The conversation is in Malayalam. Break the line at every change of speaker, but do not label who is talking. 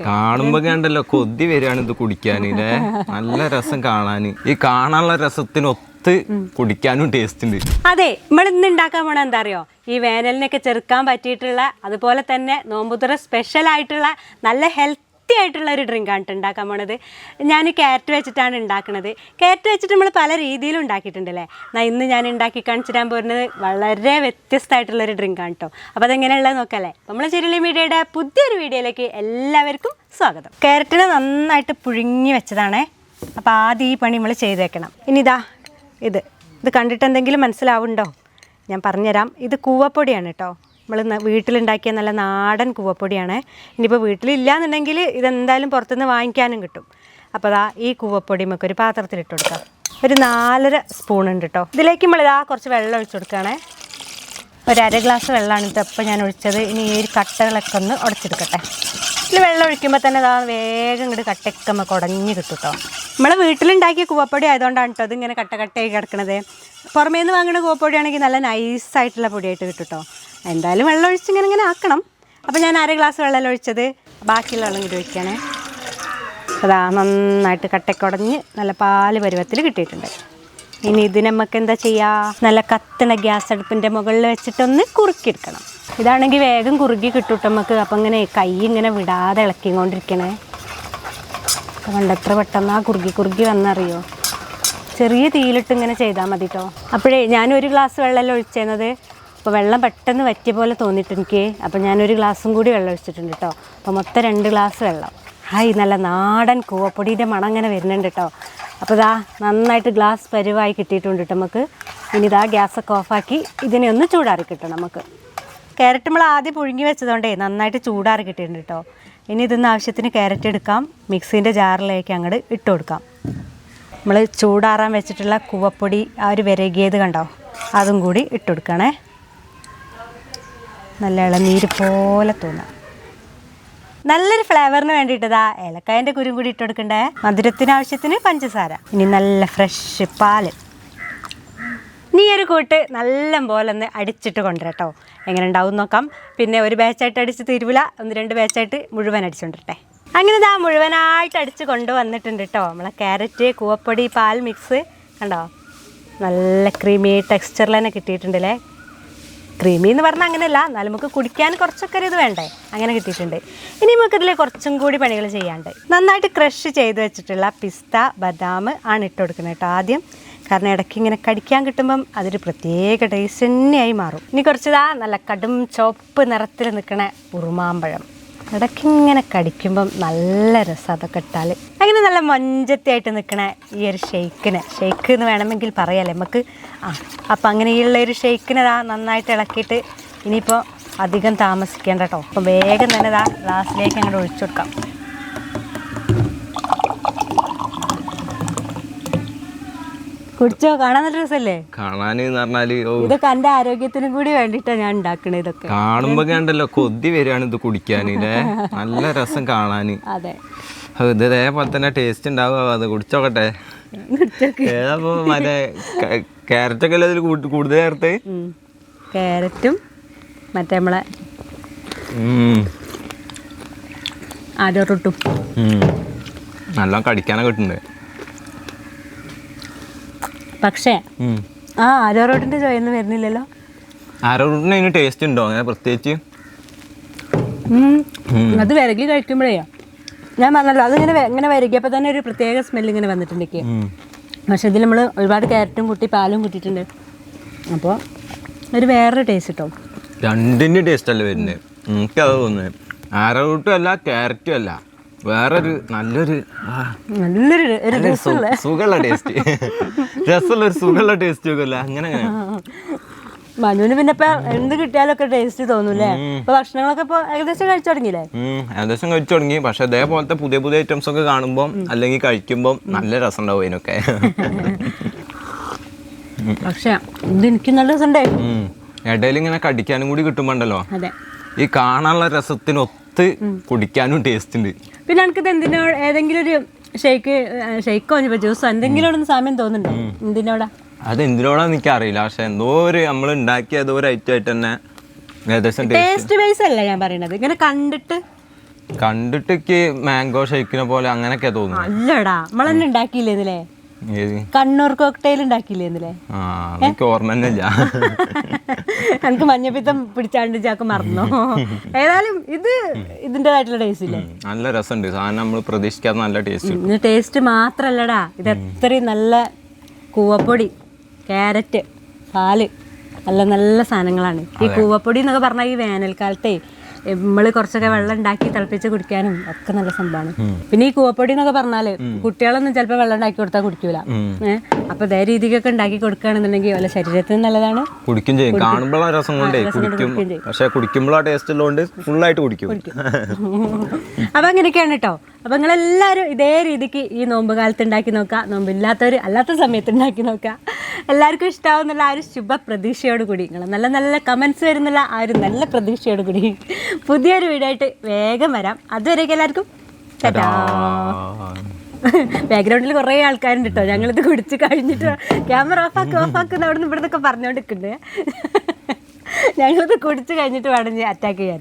കാണുമ്പോ കണ്ടല്ലോ കൊതി വരികയാണ് ഇത് കുടിക്കാൻ ഇല്ലേ നല്ല രസം കാണാന്. ഈ കാണാനുള്ള രസത്തിന് രസത്തിനൊത്ത് കുടിക്കാനും ടേസ്റ്റ് ഉണ്ട്.
അതെ നമ്മൾ ഇന്ന് ഉണ്ടാക്കാൻ പോണ എന്താ അറിയോ? ഈ വേനലിനൊക്കെ ചെറുക്കാൻ പറ്റിയിട്ടുള്ള അതുപോലെ തന്നെ നോമ്പുതുറ സ്പെഷ്യൽ ആയിട്ടുള്ള നല്ല ഹെൽത്തി ആയിട്ടുള്ള ഒരു ഡ്രിങ്ക് ആണ് ഉണ്ടാക്കാൻ പോണത്. ഞാൻ ക്യാരറ്റ് വെച്ചിട്ടാണ് ഉണ്ടാക്കുന്നത് ക്യാരറ്റ് വെച്ചിട്ട് നമ്മൾ പല രീതിയിലും ഉണ്ടാക്കിയിട്ടുണ്ടല്ലേ? എന്നാൽ ഇന്ന് ഞാൻ ഉണ്ടാക്കി കാണിച്ചു തരാൻ പോകുന്നത് വളരെ വ്യത്യസ്തമായിട്ടുള്ളൊരു ആണ് കേട്ടോ അപ്പോൾ അതെങ്ങനെയുള്ളത് നോക്കല്ലേ? നമ്മൾ ചുരുളി മീഡിയയുടെ പുതിയൊരു വീഡിയോയിലേക്ക് എല്ലാവർക്കും സ്വാഗതം. ക്യാരറ്റിനെ നന്നായിട്ട് പുഴുങ്ങി വെച്ചതാണേ. അപ്പോൾ ആദ്യം ഈ പണി നമ്മൾ ചെയ്തേക്കണം. ഇനി ഇതാ ഇത്. ഇത് കണ്ടിട്ട് എന്തെങ്കിലും മനസ്സിലാവുണ്ടോ? ഞാൻ പറഞ്ഞുതരാം. ഇത് കൂവപ്പൊടിയാണ് കേട്ടോ നമ്മൾ വീട്ടിലുണ്ടാക്കിയ നല്ല നാടൻ കൂവപ്പൊടിയാണ്. ഇനിയിപ്പോൾ വീട്ടിലില്ലാന്നുണ്ടെങ്കിൽ ഇതെന്തായാലും പുറത്തുനിന്ന് വാങ്ങിക്കാനും കിട്ടും. അപ്പോൾ അതാ ഈ കൂവപ്പൊടി നമുക്ക് ഒരു പാത്രത്തിൽ പാത്രത്തിലിട്ട് കൊടുക്കാം. ഒരു നാലര സ്പൂൺ ഉണ്ട് കേട്ടോ ഇതിലേക്ക് നമ്മൾ ഇതാ കുറച്ച് വെള്ളം ഒഴിച്ചു കൊടുക്കുകയാണേ. ഒരു അര ഗ്ലാസ് വെള്ളമാണ് ഇതിപ്പോൾ ഞാൻ ഒഴിച്ചത്. ഇനി ഈ കട്ടകളൊക്കെ ഒന്ന് ഉടച്ചെടുക്കട്ടെ ഇതിൽ വെള്ളം ഒഴിക്കുമ്പോൾ തന്നെ അതാ വേഗം ഇങ്ങോട്ട് കട്ടയൊക്കെ നമുക്ക് ഉടഞ്ഞ് കിട്ടും കേട്ടോ നമ്മളെ വീട്ടിലുണ്ടാക്കിയ കൂവപ്പൊടി ആയതുകൊണ്ടാണ് കേട്ടോ ഇതിങ്ങനെ കട്ട കട്ടയായി കിടക്കണത്. പുറമേ നിന്ന് വാങ്ങുന്ന കൂവപ്പൊടി ആണെങ്കിൽ നല്ല നൈസായിട്ടുള്ള പൊടിയായിട്ട് കിട്ടും കേട്ടോ എന്തായാലും വെള്ളം ഒഴിച്ച് ഇങ്ങനെ ഇങ്ങനെ ആക്കണം. അപ്പോൾ ഞാൻ അര ഗ്ലാസ് വെള്ളം ഒഴിച്ചത്. ബാക്കിയുള്ള വെള്ളം കൂടി ഒഴിക്കണേ. അതാ നന്നായിട്ട് കട്ടക്കുടഞ്ഞ് നല്ല പാൽ പരുവത്തിൽ കിട്ടിയിട്ടുണ്ട്. ഇനി ഇത് നമുക്ക് എന്താ ചെയ്യുക നല്ല കത്തണ ഗ്യാസ് അടുപ്പിന്റെ മുകളിൽ വെച്ചിട്ടൊന്ന് കുറുക്കിയെടുക്കണം. ഇതാണെങ്കിൽ വേഗം കുറുകി കിട്ടും ട്ടോ നമുക്ക് അപ്പം ഇങ്ങനെ കൈ ഇങ്ങനെ വിടാതെ ഇളക്കിക്കൊണ്ടിരിക്കണേ. കണ്ട എത്ര പെട്ടെന്ന് ആ കുറുകി കുറുകി വന്നറിയോ? ചെറിയ തീയിലിട്ട് ഇങ്ങനെ ചെയ്താൽ മതി കേട്ടോ അപ്പോഴേ ഞാൻ ഒരു ഗ്ലാസ് വെള്ളമല്ല ഒഴിച്ചത് അപ്പോൾ വെള്ളം പെട്ടെന്ന് വറ്റിയ പോലെ തോന്നിയിട്ട് എനിക്ക്. അപ്പോൾ ഞാനൊരു ഗ്ലാസും കൂടി വെള്ളം ഒഴിച്ചിട്ടുണ്ട് കേട്ടോ അപ്പോൾ മൊത്തം രണ്ട് ഗ്ലാസ് വെള്ളം. ഹായ് നല്ല നാടൻ കൂവപ്പൊടിയുടെ മണം അങ്ങനെ വരുന്നുണ്ട് കേട്ടോ അപ്പോൾ ഇതാ നന്നായിട്ട് ഗ്ലാസ് പരുവായി കിട്ടിയിട്ടുണ്ട് കേട്ടോ നമുക്ക്. ഇനി ഇതാ ഗ്യാസൊക്കെ ഓഫാക്കി ഇതിനെ ഒന്ന് ചൂടാറി കിട്ടണം നമുക്ക്. ക്യാരറ്റ് നമ്മൾ ആദ്യം പുഴുങ്ങി വെച്ചതുകൊണ്ടേ നന്നായിട്ട് ചൂടാറി കിട്ടിയിട്ടുണ്ട് കേട്ടോ ഇനി ഇതിന്ന് ആവശ്യത്തിന് ക്യാരറ്റ് എടുക്കാം. മിക്സീന്റെ ജാറിലേക്ക് അങ്ങോട്ട് ഇട്ട് കൊടുക്കാം. നമ്മൾ ചൂടാറാൻ വെച്ചിട്ടുള്ള കുവപ്പൊടി ആ ഒരു വിരകിയത് കണ്ടോ? അതും കൂടി ഇട്ട് കൊടുക്കണേ. നല്ല ഇളനീര് പോലെ തോന്നാം. നല്ലൊരു ഫ്ലേവറിന് വേണ്ടിയിട്ടതാ ഏലക്കായന്റെ കുരും കൂടി ഇട്ട് കൊടുക്കണ്ടേ? മധുരത്തിന് ആവശ്യത്തിന് പഞ്ചസാര. ഇനി നല്ല ഫ്രഷ് പാൽ. നീ ഒരു കൂട്ട് നല്ല പോലെ ഒന്ന് അടിച്ചിട്ട് കൊണ്ടുവരട്ടോ എങ്ങനെ ഉണ്ടാവും നോക്കാം. പിന്നെ ഒരു ബാച്ചായിട്ട് അടിച്ച് തീരുവില്ല ഒന്ന് രണ്ട് ബാച്ചായിട്ട് മുഴുവൻ അടിച്ചുകൊണ്ടിരട്ടെ അങ്ങനെ ഇതാ മുഴുവനായിട്ട് അടിച്ച് കൊണ്ടുവന്നിട്ടുണ്ട് കേട്ടോ. നമ്മളെ ക്യാരറ്റ് കൂവപ്പൊടി പാൽ മിക്സ് കണ്ടോ? നല്ല ക്രീമി ടെക്സ്ചറിൽ തന്നെ കിട്ടിയിട്ടുണ്ടല്ലേ ക്രീമി എന്ന് പറഞ്ഞാൽ അങ്ങനെയല്ല. എന്നാലും നമുക്ക് കുടിക്കാൻ കുറച്ചൊക്കെ ഒരു ഇത് വേണ്ടേ? അങ്ങനെ കിട്ടിയിട്ടുണ്ട്. ഇനി നമുക്ക് ഇതിൽ കുറച്ചും കൂടി പണികൾ ചെയ്യാണ്ട്. നന്നായിട്ട് ക്രഷ് ചെയ്ത് വെച്ചിട്ടുള്ള പിസ്ത ബദാം ആണ് ഇട്ട് കൊടുക്കുന്നത് കേട്ടോ ആദ്യം. കാരണം ഇടയ്ക്ക് ഇങ്ങനെ കടിക്കാൻ കിട്ടുമ്പം അതൊരു പ്രത്യേക ടേസ്റ്റ് തന്നെയായി മാറും. ഇനി കുറച്ചിതാ നല്ല കടും ചുവപ്പ് നിറത്തിൽ നിൽക്കണ ഉറുമാമ്പഴം ഇടയ്ക്ക് ഇങ്ങനെ കടിക്കുമ്പം നല്ല രസം അതൊക്കെ ഇട്ടാൽ അങ്ങനെ നല്ല മൊഞ്ചത്തിയായിട്ട് നിൽക്കണ ഈ ഒരു ഷെയ്ക്കിന് ഷെയ്ക്ക് എന്ന് വേണമെങ്കിൽ പറയാല്ലേ നമുക്ക് ആ അപ്പം അങ്ങനെയുള്ള ഒരു ഷെയ്ക്കിനതാ നന്നായിട്ട് ഇളക്കിയിട്ട് ഇനിയിപ്പോൾ അധികം താമസിക്കേണ്ട കേട്ടോ. അപ്പോൾ വേഗം തന്നെ ഇതാ ഗ്ലാസ്സിലേക്ക് അങ്ങോട്ട് ഒഴിച്ചു കൊടുക്കാം. കുടിച്ചോ? കാണാൻ നല്ല രസല്ലേ?
കാണാന് എന്ന് പറഞ്ഞാൽ
ഇതൊക്കെ എന്റെ ആരോഗ്യത്തിനും കൂടി വേണ്ടിട്ടാണ് ഞാൻ ഉണ്ടാക്കണ ഇതൊക്കെ.
കാണുമ്പോ കണ്ടല്ലോ കൊതി വരികയാണ് ഇത് കുടിക്കാൻ നല്ല രസം കാണാന്.
അതെ.
ഇത് ഇതേപോലെ തന്നെ ടേസ്റ്റ് ഉണ്ടാവുക അത് കുടിച്ചോക്കട്ടെ. ഏതാപ്പോ മറ്റേ ക്യാരറ്റ് ഒക്കെ അല്ലേ ഇതിൽ കൂടുതൽ ചേർത്ത്
ക്യാരറ്റും മറ്റേ നമ്മളെ
നല്ല കടിക്കാനൊക്കെ കിട്ടുന്നുണ്ട്
പക്ഷേ ആ ആരോ റോട്ടിന്റെ ചോയൊന്നും വരുന്നില്ലല്ലോ.
ആരോട്ടിന് അതിന് ടേസ്റ്റ് ഉണ്ടോ? അങ്ങനെ പ്രത്യേകിച്ച്.
അത് വിരകി കഴിക്കുമ്പോഴേ. ഞാൻ പറഞ്ഞല്ലോ അതിങ്ങനെ ഇങ്ങനെ വരകിയപ്പോ തന്നെ ഒരു പ്രത്യേക സ്മെല്ല് ഇങ്ങനെ വന്നിട്ടുണ്ട് എനിക്ക്.
ഉം.
പക്ഷെ ഇതിൽ നമ്മൾ ഒരുപാട് ക്യാരറ്റും കൂട്ടി പാലും കൂട്ടിയിട്ടുണ്ട്. അപ്പോൾ ഒരു വേറൊരു ടേസ്റ്റ് കിട്ടും
രണ്ടിന്റെ ടേസ്റ്റ് അല്ല വരുന്നത് എനിക്കത് തോന്നുന്നത് ആരോട്ടും അല്ല ക്യാരറ്റും അല്ല. വേറൊരു നല്ലൊരു
ഒരു
സുഖമുള്ള ടേസ്റ്റ് രസമുള്ള ഒരു സുഖമുള്ള ടേസ്റ്റ് ഒക്കെ അങ്ങനെ
മനുവിന് പിന്നെ ഇപ്പൊ എന്ത് കിട്ടിയാലും ഒക്കെ ടേസ്റ്റ് തോന്നൂലേ ഇപ്പൊ ഭക്ഷണങ്ങളൊക്കെ ഇപ്പൊ ഏകദേശം കഴിച്ചു തുടങ്ങിയില്ലേ?
ഏകദേശം കഴിച്ചു തുടങ്ങി. പക്ഷെ അതേപോലത്തെ പുതിയ പുതിയ ഐറ്റംസ് ഒക്കെ കാണുമ്പോൾ അല്ലെങ്കിൽ കഴിക്കുമ്പോൾ നല്ല രസം ഉണ്ടാവും അതിനൊക്കെ
പക്ഷെ ഇതെനിക്ക് നല്ല
രസം ഇടയിൽ ഇങ്ങനെ കടിക്കാനും കൂടി കിട്ടുമ്പോണ്ടല്ലോ? ഈ കാണാനുള്ള രസത്തിനൊത്ത് കുടിക്കാനും ടേസ്റ്റ് ഉണ്ട്.
പിന്നെ എനിക്കിത് എന്തിനോ ഏതെങ്കിലും ഒരു ഷെയ്ക്ക് ഷെയ്ക്കോ ഇനിയിപ്പോ ജ്യൂസോ എന്തെങ്കിലും സമയം തോന്നുന്നുണ്ടോ? എന്തിനോടാ?
അത് എന്തിനോടാന്ന് എനിക്ക് അറിയില്ല പക്ഷെ എന്തോ ഒരു നമ്മൾ ഉണ്ടാക്കിയ ഏതോ ഒരു ഐറ്റം ആയിട്ട് തന്നെ ഏകദേശം ടേസ്റ്റ്
വൈസ് ബേസ് അല്ല ഞാൻ പറയുന്നത് ഇങ്ങനെ കണ്ടിട്ട്
കണ്ടിട്ട് മാംഗോ ഷേക്കിനെ പോലെ അങ്ങനെയൊക്കെ തോന്നുന്നു.
അല്ലടാ നമ്മളെന്നെ ഉണ്ടാക്കിയില്ലേ
ഏത്
കണ്ണൂർ കോക്ടെയിൽ ഉണ്ടാക്കിയില്ലേന്നില്ലേ
ആ എനിക്ക്
മഞ്ഞപ്പിത്തം പിടിച്ചാണ്ട് ചാക്ക് മറന്നോ? ഏതായാലും ഇത് ഇതിന്റെതായിട്ടുള്ള ടേസ്റ്റ് ഇല്ലേ?
നല്ല രസമുണ്ട്. സാധനം നമ്മൾ പ്രതീക്ഷിക്കാത്ത നല്ല ടേസ്റ്റ്
മാത്രല്ലടാ. ഇത് എത്രയും നല്ല കൂവപ്പൊടി ക്യാരറ്റ് പാൽ നല്ല നല്ല സാധനങ്ങളാണ്. ഈ കൂവപ്പൊടി എന്നൊക്കെ പറഞ്ഞാൽ ഈ വേനൽക്കാലത്തെ നമ്മൾ കുറച്ചൊക്കെ വെള്ളം ഉണ്ടാക്കി തിളപ്പിച്ച് കുടിക്കാനും ഒക്കെ നല്ല സംഭവമാണ്. പിന്നെ ഈ കൂവപ്പൊടി എന്നൊക്കെ പറഞ്ഞാൽ കുട്ടികളൊന്നും ചിലപ്പോൾ വെള്ളം ഉണ്ടാക്കി കൊടുത്താൽ കുടിക്കൂല. ഏഹ് അപ്പൊ ഇതേ രീതിക്കൊക്കെ ഉണ്ടാക്കി കൊടുക്കുകയാണെന്നുണ്ടെങ്കിൽ വല്ല ശരീരത്തിന് നല്ലതാണ്.
കുടിക്കും ചെയ്യും. കാണുമ്പോൾ രസം കൊണ്ടേ കുടിക്കും. പക്ഷെ കുടിക്കുമ്പോഴാ ടേസ്റ്റ് ഉള്ളതുകൊണ്ട് ഫുൾ ആയിട്ട് കുടിക്കും.
അപ്പൊ അങ്ങനെയൊക്കെയാണ് കേട്ടോ അപ്പൊ നിങ്ങളെല്ലാവരും ഇതേ രീതിക്ക് ഈ നോമ്പ് കാലത്ത് ഉണ്ടാക്കി നോക്കുക. നോമ്പില്ലാത്തവർ അല്ലാത്ത സമയത്ത് ഉണ്ടാക്കി നോക്കുക. എല്ലാവർക്കും ഇഷ്ടമാവുന്നുള്ള ആ ഒരു ശുഭ പ്രതീക്ഷയോട് കൂടി നിങ്ങൾ നല്ല നല്ല കമൻസ് വരുന്നുള്ള ആ ഒരു നല്ല പ്രതീക്ഷയോട് കൂടി പുതിയൊരു വീഡിയോ ആയിട്ട് വേഗം വരാം. അതുവരെയൊക്കെ എല്ലാവർക്കും. ബാക്ക്ഗ്രൗണ്ടിൽ കുറേ ആൾക്കാരുണ്ട് കേട്ടോ ഞങ്ങളിത് കുടിച്ച് കഴിഞ്ഞിട്ട് ക്യാമറ ഓഫാക്കി ഓഫാക്കുന്ന അവിടെ നിന്ന് ഇവിടെ നിന്നൊക്കെ പറഞ്ഞുകൊണ്ടിരിക്കുന്നുണ്ട് ഞങ്ങളിത് കുടിച്ച് കഴിഞ്ഞിട്ട് വേണം അറ്റാക്ക് ചെയ്യാൻ.